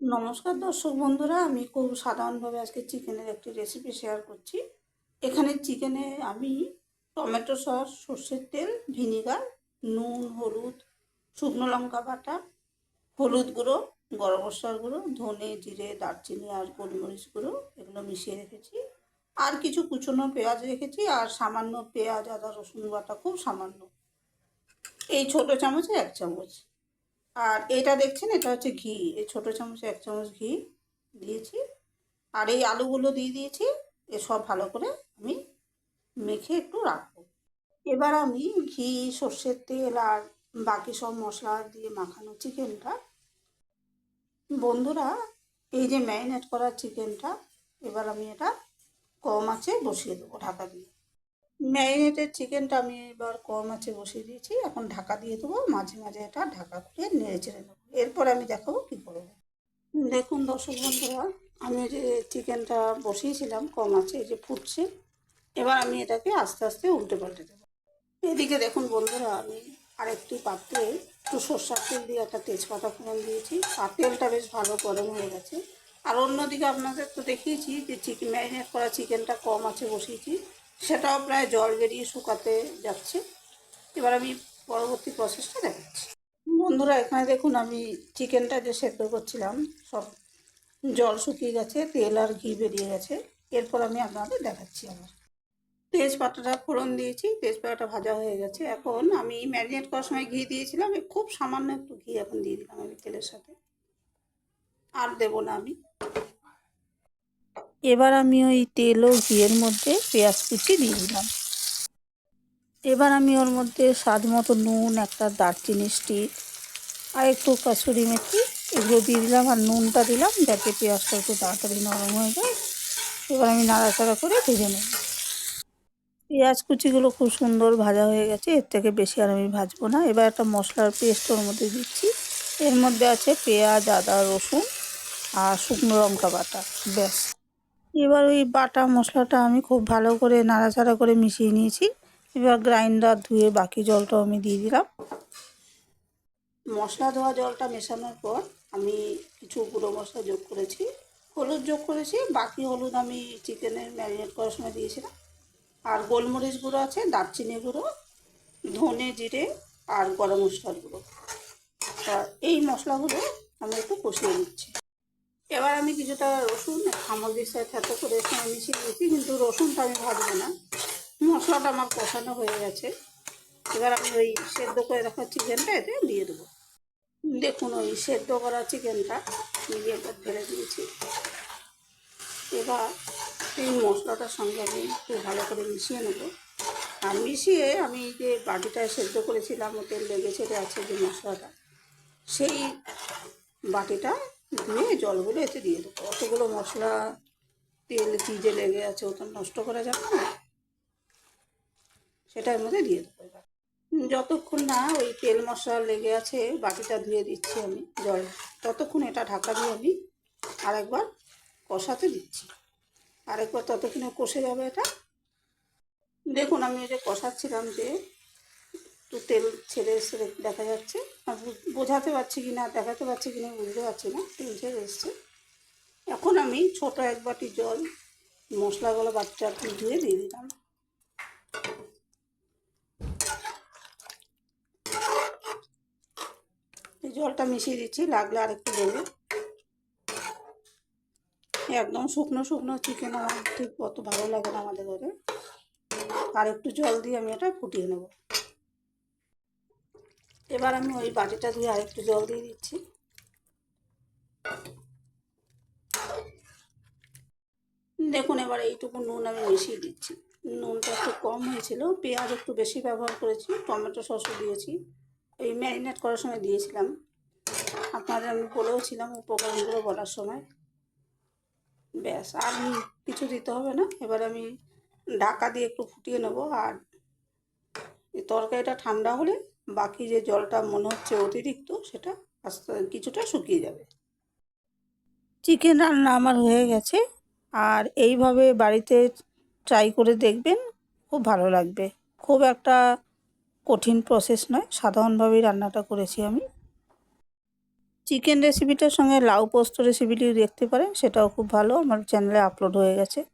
নমস্কার দর্শক বন্ধুরা, আমি খুব সাধারণভাবে আজকে চিকেনের একটি রেসিপি শেয়ার করছি। এখানে চিকেনে আমি টমেটো সস, সর্ষের তেল, ভিনিগার, নুন, হলুদ, শুকনো লঙ্কা বাটা, হলুদ গুঁড়ো, গরম মশলার গুঁড়ো, ধনে, জিরে, দারচিনি আর গোলমরিচ গুঁড়ো এগুলো মিশিয়ে রেখেছি। আর কিছু কুচনো পেঁয়াজ রেখেছি আর সামান্য পেঁয়াজ, আদা, রসুন বাটা খুব সামান্য। এই ছোট চামচে এক চামচ। আর এটা দেখছেন? এটা হচ্ছে ঘি। এই ছোটো চামচে এক চামচ ঘি দিয়েছি। আর এই আলুগুলো দিয়ে দিয়েছি। এ সব ভালো করে আমি মেখে একটু রাখব। এবার আমি ঘি, সর্ষের তেল আর বাকি সব মশলা দিয়ে মাখানো চিকেনটা। বন্ধুরা, এই যে ম্যারিনেট করা চিকেনটা, এবার আমি এটা কম আছে বসিয়ে দেবো ঢাকা দিয়ে। ম্যারিনেটেড চিকেনটা আমি এবার কম আছে বসিয়ে দিয়েছি। এখন ঢাকা দিয়ে দেবো। মাঝে মাঝে এটা ঢাকা করে নেড়ে চেড়ে নেব। এরপর আমি দেখাবো কী করব। দেখুন দর্শক বন্ধুরা, আমি যে চিকেনটা বসিয়েছিলাম, কম আছে, এই যে ফুটছে। এবার আমি এটাকে আস্তে আস্তে উল্টে পাল্টে দেবো। এদিকে দেখুন বন্ধুরা, আমি আরেকটি পাত্রে একটু সর্ষার তেল দিয়ে একটা তেজপাতা ফোড়ন দিয়েছি। আর তেলটা বেশ ভালো গরম হয়ে গেছে। আর অন্যদিকে আপনাদের তো দেখিয়েছি যে চিকেন ম্যারিনেট করা চিকেনটা কম আছে বসিয়েছি। সেটাও প্রায় জল বেরিয়ে শুকাতে যাচ্ছে। এবার আমি পরবর্তী প্রসেসটা দেখাচ্ছি। বন্ধুরা, এখানে দেখুন আমি চিকেনটা যে সেদ্ধ করছিলাম, সব জল শুকিয়ে গেছে, তেল আর ঘি বেরিয়ে গেছে। এরপর আমি আপনাদের দেখাচ্ছি আবার। তেজপাতাটা ফোড়ন দিয়েছি, তেজপাতাটা ভাজা হয়ে গেছে। এখন আমি ম্যারিনেট করার সময় ঘি দিয়েছিলাম খুব সামান্য একটু ঘি এখন দিয়ে দিলাম আমি তেলের সাথে। আর দেবো না আমি। এবার আমি ওই তেল ও ঘিয়ের মধ্যে পেঁয়াজ কুচি দিয়ে দিলাম। এবার আমি ওর মধ্যে স্বাদ মতো নুন, একটা দারচিনি স্টিক আর একটু কাসুরি মেথি এগুলো দিয়ে দিলাম আর নুনটা দিলাম যাতে পেঁয়াজটা একটু তাড়াতাড়ি নরম হয়ে যায়। এবার আমি নাড়াচাড়া করে ভেজে নেব। পেঁয়াজ কুচিগুলো খুব সুন্দর ভাজা হয়ে গেছে, এর থেকে বেশি আর আমি ভাজবো না। এবার একটা মশলার পেস্ট ওর মধ্যে দিচ্ছি। এর মধ্যে আছে পেঁয়াজ, আদা, রসুন আর শুকনো লঙ্কা বাটা, ব্যাস। এবার ওই বাটা মশলাটা আমি খুব ভালো করে নাড়াচাড়া করে মিশিয়ে নিয়েছি। এবার গ্রাইন্ডার ধুয়ে বাকি জলটাও আমি দিয়ে দিলাম। মশলা ধোয়া জলটা মেশানোর পর আমি কিছু গুঁড়ো মশলা যোগ করেছি। হলুদ যোগ করেছি, বাকি হলুদ আমি চিকেনের ম্যারিনেট করার সময় দিয়েছিলাম। আর গোলমরিচ গুঁড়ো আছে, দারচিনি গুঁড়ো, ধনে জিরে আর গরম মশলার গুঁড়ো। এই মশলাগুলো আমি একটু কষিয়ে নিচ্ছি। এবার আমি কিছুটা রসুন সামগ্রীর সাথে থেতো করে মিশিয়ে দিয়েছি, কিন্তু রসুনটা আমি ভাজবো না। মশলাটা আমার কষানো হয়ে গেছে। এবার আমি ওই সেদ্ধ করে রাখা চিকেনটা এতে দিয়ে দেবো। দেখুন ওই সেদ্ধ করা চিকেনটা এবার ঢেলে দিয়েছি। এবার এই মশলাটার সঙ্গে আমি একটু ভালো করে মিশিয়ে নেব। আর মিশিয়ে আমি যে বাটিটায় সেদ্ধ করেছিলাম ওতে লেগে ছেড়ে আছে যে মশলাটা, সেই বাটিটা ধুয়ে জলগুলো এতে দিয়ে দেবো। অতগুলো মশলা, তেল, কি যে লেগে আছে, ওটা নষ্ট করা যাবে না। সেটার মধ্যে দিয়ে দেবো এবার। যতক্ষণ না ওই তেল মশলা লেগে আছে, বাটিটা ধুয়ে দিচ্ছি আমি জল, ততক্ষণ এটা ঢাকা দিয়ে আমি আরেকবার কষাতে দিচ্ছি। আরেকবার ততক্ষণে কষে যাবে এটা। দেখুন, আমি যে কষাচ্ছিলাম যে একটু তেল ছেড়ে এসে দেখা যাচ্ছে। আর বোঝাতে পারছি কি না দেখাতে পারছি কি না বুঝতে পারছি না, তেল ছেড়ে এসছে। এখন আমি ছোট এক বাটি জল, মশলাগুলো বাচ্চা ধুয়ে দিয়ে দিলাম। জলটা মিশিয়ে দিচ্ছি, লাগলে আর একটু দেবে একদম শুকনো শুকনো চিকেন আমার ঠিক অত ভালো লাগে না আমাদের ঘরে। আর একটু জল দিয়ে আমি এটা ফুটিয়ে নেব। এবার আমি ওই বাটিটা দিয়ে আরেকটু জল দিয়ে দিচ্ছি। দেখুন, এবার এইটুকু নুন আমি মিশিয়ে দিচ্ছি। নুনটা একটু কম হয়েছিল, পেঁয়াজ একটু বেশি ব্যবহার করেছি, টমেটো সসও দিয়েছি। এই ম্যারিনেট করার সময় দিয়েছিলাম। আপনাদের আমি বলেওছিলাম উপকরণগুলো বলার সময়। ব্যাস, আর কিছু দিতে হবে না। এবার আমি ঢাকা দিয়ে একটু ফুটিয়ে নেব। আর তরকারিটা ঠান্ডা হলে বাকি যে জলটা মনে হচ্ছে অতিরিক্ত, সেটা আস্তে কিছুটা শুকিয়ে যাবে। চিকেন রান্না আমার হয়ে গেছে। আর এইভাবে বাড়িতে ট্রাই করে দেখবেন, খুব ভালো লাগবে। খুব একটা কঠিন প্রসেস নয়, সাধারণভাবেই রান্নাটা করেছি আমি। চিকেন রেসিপিটার সঙ্গে লাউ পোস্ত রেসিপিটিও দেখতে পারেন, সেটাও খুব ভালো। আমার চ্যানেলে আপলোড হয়ে গেছে।